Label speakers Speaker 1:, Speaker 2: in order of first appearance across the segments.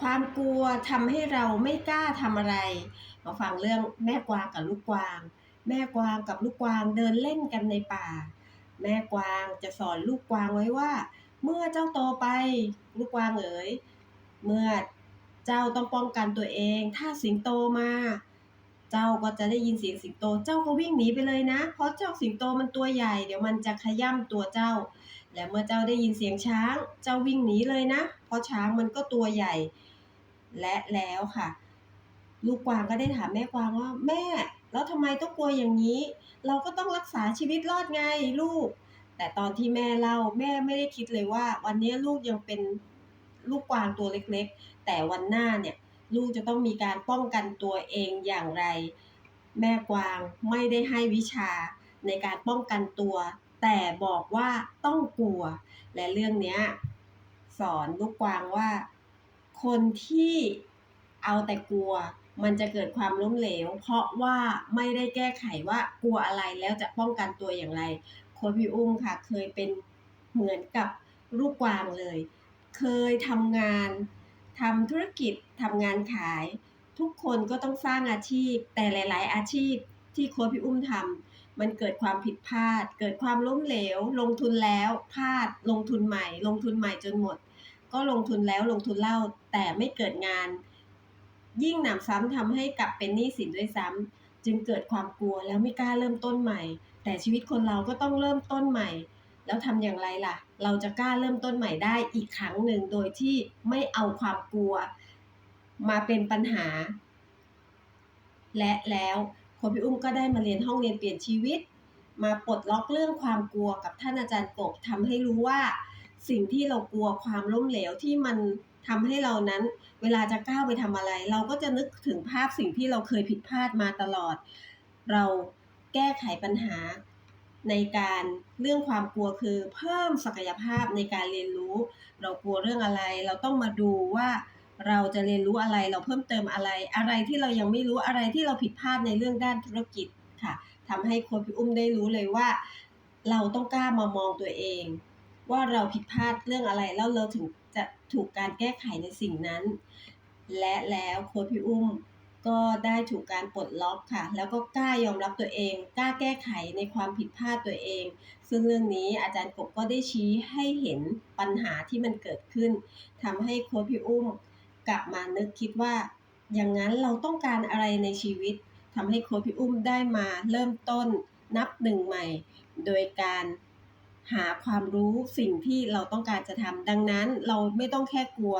Speaker 1: ความกลัวทำให้เราไม่กล้าทำอะไร มาฟังเรื่องแม่กวางกับลูกกวาง แม่กวางกับลูกกวางเดินเล่นกันในป่า แม่กวางจะสอนลูกกวางไว้ว่า เมื่อเจ้าโตไปลูกกวางเอ๋ยเมื่อเจ้าต้องป้องกันตัวเอง ถ้าสิงโตมา เจ้าก็จะได้ยินเสียงสิงโต เจ้าก็วิ่งหนีไปเลยนะ เพราะเจ้าสิงโตมันตัวใหญ่ เดี๋ยวมันจะขย่ำตัวเจ้า และเมื่อเจ้าได้ยินเสียงช้าง เจ้าวิ่งหนีเลยนะ เพราะช้างมันก็ตัวใหญ่ และแล้วค่ะ ลูกกวางก็ได้ถามแม่กวางว่า แม่ แล้วทำไมต้องกลัวอย่างนี้ เราก็ต้องรักษาชีวิตรอดไงลูก แต่ตอนที่แม่เล่าแม่ไม่ได้คิดเลยว่า วันนี้ลูกยังเป็นลูกกวางตัวเล็กๆ แต่วันหน้าเนี่ย ลูกจะต้องมีการป้องกันตัวเองอย่างไร แม่กวางไม่ได้ให้วิชาในการป้องกันตัว แต่บอกว่าต้องกลัว และเรื่องนี้สอนลูกกวางว่า คนที่เอาแต่กลัว มันจะเกิดความล้มเหลว เพราะว่าไม่ได้แก้ไขว่ากลัวอะไรแล้วจะป้องกันตัวอย่างไรโค้ชพี่อุ้มค่ะ เคยเป็นเหมือนกับลูกกวางเลย เคยทำงานทำธุรกิจทำงานขาย ทุกคนก็ต้องสร้างอาชีพ แต่หลาย ๆ อาชีพที่โค้ชพี่อุ้มทำมันเกิดความผิดพลาด เกิดความล้มเหลว ลงทุนแล้วพลาด ลงทุนใหม่ ลงทุนใหม่จนหมด ก็ลงทุนแล้วลงทุนเล่าแต่ไม่เกิดงาน ยิ่งหนำซ้ำทำให้กลับเป็นหนี้สินด้วยซ้ำจึงเกิดความกลัวแล้วไม่กล้าเริ่มต้นใหม่ แต่ชีวิตคนเราก็ต้องเริ่มต้นใหม่ แล้วทำอย่างไรล่ะ เราจะกล้าเริ่มต้นใหม่ได้อีกครั้งหนึ่งโดยที่ไม่เอาความกลัว มาเป็นปัญหา และแล้วค้ชพี่อุ้มก็ได้มาเรียนห้องเรียนเปลี่ยนชีวิต มาปลดล็อกเรื่องความกลัวกับท่านอาจารย์กบทำให้รู้ว่า สิ่งที่เรากลัวความล้มเหลวที่มันทำให้เรานั้น เวลาจะก้าวไปทำอะไร เราก็จะนึกถึงภาพสิ่งที่เราเคยผิดพลาดมาตลอด เราแก้ไขปัญหาในการเรื่องความกลัวคือเพิ่มศักยภาพในการเรียนรู้ เรากลัวเรื่องอะไร เราต้องมาดูว่าเราจะเรียนรู้อะไรเราเพิ่มเติมอะไร อะไรที่เรายังไม่รู้อะไรที่เราผิดพลาดในเรื่องด้านธุรกิจค่ะทำให้โค้ชพี่อุ้มได้รู้เลยว่า เราต้องกล้ามามองตัวเอง ว่าเราผิดพลาดเรื่องอะไรแล้วเราถึงจะถูกการแก้ไขในสิ่งนั้น และแล้วโค้ชพี่อุ้มก็ได้ถูกการปลดล็อกค่ะ แล้วก็กล้ายอมรับตัวเอง กล้าแก้ไขในความผิดพลาดตัวเอง ซึ่งเรื่องนี้อาจารย์กบก็ได้ชี้ให้เห็นปัญหาที่มันเกิดขึ้นทำให้โค้ชพี่อุ้ม กลับมานึกคิดว่า อย่างนั้นเราต้องการอะไรในชีวิตทำให้โค้ชพี่อุ้มได้มาเริ่มต้นนับหนึ่งใหม่ โดยการ หาความรู้สิ่งที่เราต้องการจะทำ ดังนั้นเราไม่ต้องแค่กลัว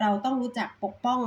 Speaker 1: เราต้องรู้จักปกป้อง